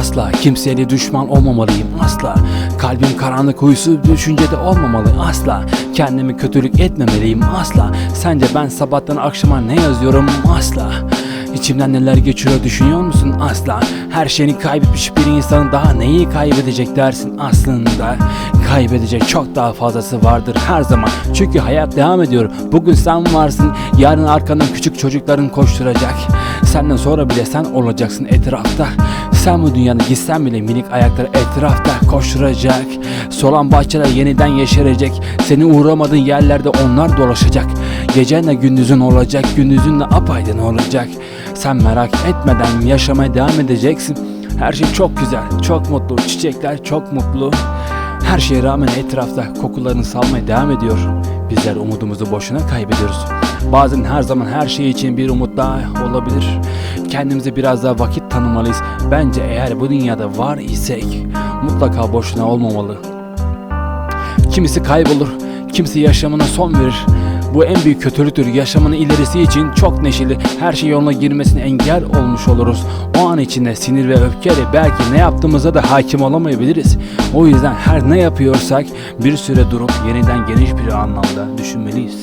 Asla kimseyle düşman olmamalıyım asla. Kalbim karanlık huysuz düşüncede olmamalı asla. Kendimi kötülük etmemeliyim asla. Sence ben sabahtan akşama ne yazıyorum asla. İçimden neler geçiyor düşünüyor musun asla? Her şeyini kaybetmiş bir insanın daha neyi kaybedecek dersin aslında? Kaybedecek çok daha fazlası vardır her zaman. Çünkü hayat devam ediyor. Bugün sen varsın yarın arkandan küçük çocukların koşturacak Senden sonra bile sen olacaksın etrafta. Sen bu dünyada gitsen bile minik ayakları etrafta koşturacak. Solan bahçeler yeniden yeşerecek. Seni uğramadığın yerlerde onlar dolaşacak. Gecenle gündüzün olacak Gündüzün de apaydın olacak. Sen merak etmeden yaşamaya devam edeceksin. Her şey çok güzel, çok mutlu. Çiçekler çok mutlu. Her şeye rağmen etrafta kokularını salmaya devam ediyor. Bizler umudumuzu boşuna kaybediyoruz. Bazen her zaman her şey için bir umut daha olabilir. Kendimize biraz daha vakit tanımalıyız. Bence eğer bu dünyada var isek mutlaka boşuna olmamalı. Kimisi kaybolur, kimisi yaşamına son verir. Bu en büyük kötülüktür. Yaşamının ilerisi için çok neşeli, her şey yoluna girmesine engel olmuş oluruz. O an içinde sinir ve öfkeyle belki ne yaptığımıza da hakim olamayabiliriz. O yüzden her ne yapıyorsak bir süre durup yeniden geniş bir anlamda düşünmeliyiz.